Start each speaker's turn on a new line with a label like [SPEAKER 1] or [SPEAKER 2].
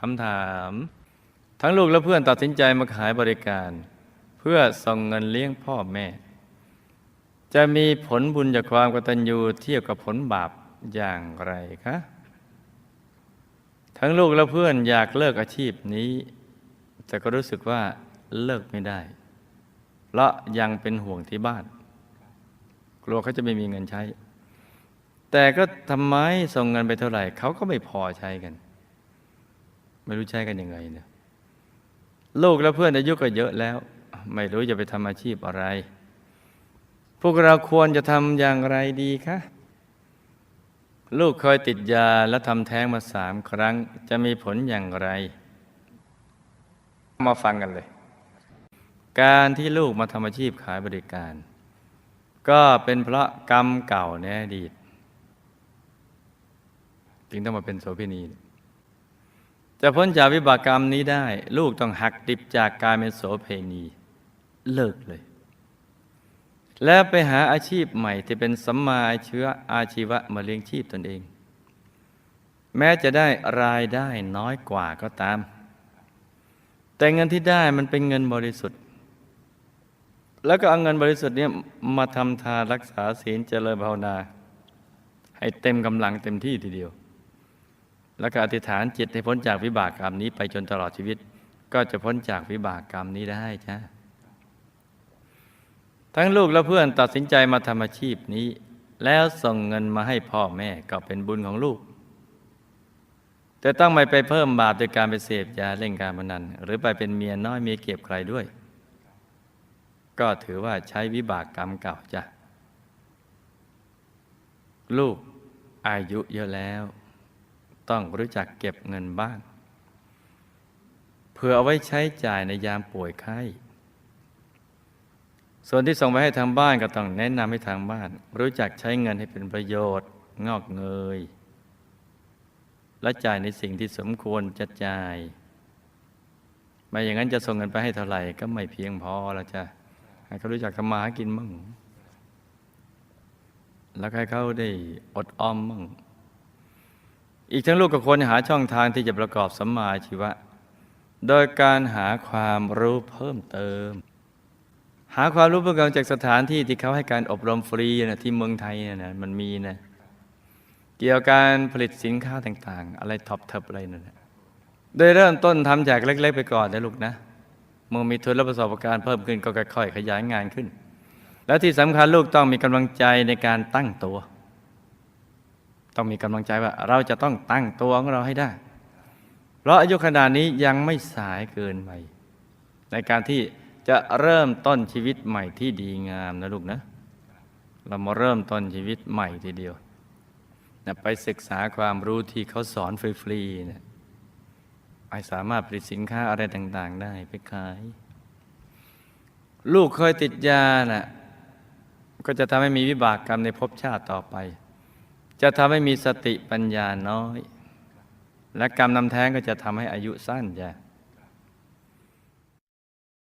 [SPEAKER 1] คำถาม ทั้งลูกและเพื่อนตัดสินใจมาขายบริการ เพื่อส่งเงินเลี้ยงพ่อแม่ จะมีผลบุญจากความกตัญญูเทียบกับผลบาปอย่างไรคะทั้งลูกและเพื่อนอยากเลิกอาชีพนี้ แต่ก็รู้สึกว่าเลิกไม่ได้ เพราะยังเป็นห่วงที่บ้าน กลัวเขาจะไม่มีเงินใช้ แต่ก็ทำไมส่งเงินไปเท่าไหร่เขาก็ไม่พอใช้กัน ไม่รู้ใช้กันยังไงเนี่ยลูกและเพื่อนอายุก็เยอะแล้ว ไม่รู้จะไปทำอาชีพอะไร พวกเราควรจะทำอย่างไรดีคะลูกเคยติดยาและทำแท้งมาสามครั้ง จะมีผลอย่างไร มาฟังกันเลย การที่ลูกมาทำอาชีพขายบริการ ก็เป็นเพราะกรรมเก่าในอดีตจึงต้องมาเป็นโสเภณี จะพ้นจากวิบากกรรมนี้ได้ ลูกต้องหักดิบจากการเป็นโสเพณีเลิกเลย แล้วไปหาอาชีพใหม่ที่เป็นสัมมาอาชีวะอาชีวะมาเลี้ยงชีพตนเอง แม้จะได้รายได้น้อยกว่าก็ตาม แต่เงินที่ได้มันเป็นเงินบริสุทธิ์ แล้วก็เอาเงินบริสุทธิ์เนี่ยมาทำทานรักษาศีลเจริญภาวนา ให้เต็มกำลังเต็มที่ทีเดียว แล้วก็อธิษฐานจิตให้พ้นจากวิบากกรรมนี้ไปจนตลอดชีวิต ก็จะพ้นจากวิบากกรรมนี้ได้จ้าทั้งลูกและเพื่อนตัดสินใจมาทำอาชีพนี้ แล้วส่งเงินมาให้พ่อแม่ก็เป็นบุญของลูก แต่ต้องไม่ไปเพิ่มบาปโดยการไปเสพยาเล่นการพนัน หรือไปเป็นเมียน้อยเมียเก็บใครด้วย ก็ถือว่าใช้วิบากกรรมเก่าจ้ะลูกอายุเยอะแล้ว ต้องรู้จักเก็บเงินบ้าง เพื่อเอาไว้ใช้จ่ายในยามป่วยไข้ ส่วนที่ส่งไปให้ทางบ้านก็ต้องแนะนำให้ทางบ้าน รู้จักใช้เงินให้เป็นประโยชน์ งอกเงย และจ่ายในสิ่งที่สมควรจะจ่ายไม่อย่างนั้นจะส่งเงินไปให้เท่าไหร่ก็ไม่เพียงพอแล้วจ้ะให้เขารู้จักทำมาหากินมั่ง แล้วให้เขาได้อดออมมั่ง อีกทั้งลูกก็ควรหาช่องทางที่จะประกอบสัมมาชีวะ โดยการหาความรู้เพิ่มเติม หาความรู้เพิ่มเติมจากสถานที่ที่เขาให้การอบรมฟรีนะที่เมืองไทยนะนะมันมีนะเกี่ยวกับการผลิตสินค้าต่างๆ อะไรท็อปเทปอะไรนั่นนะโดยเริ่มต้นทำจากเล็ก ๆ ไปก่อนนะลูกนะเมื่อมีทุนและประสบการณ์เพิ่มขึ้นก็ค่อยๆขยายงานขึ้น และที่สำคัญลูกต้องมีกำลังใจในการตั้งตัว ต้องมีกำลังใจว่า เราจะต้องตั้งตัวของเราให้ได้ เพราะอายุขนาดนี้ยังไม่สายเกินไปในการที่จะเริ่มต้นชีวิตใหม่ที่ดีงามนะลูกนะ เรามาเริ่มต้นชีวิตใหม่ทีเดียวนะไปศึกษาความรู้ที่เขาสอนฟรีๆนะไปสามารถผลิตสินค้าอะไรต่าง ๆ ได้ไปขาย ลูกเคยติดยานะ่ะก็จะทำให้มีวิบากกรรมในภพชาติต่อไป จะทำให้มีสติปัญญาน้อย และกรรมนำแท้งก็จะทำให้อายุสั้นจ้ะ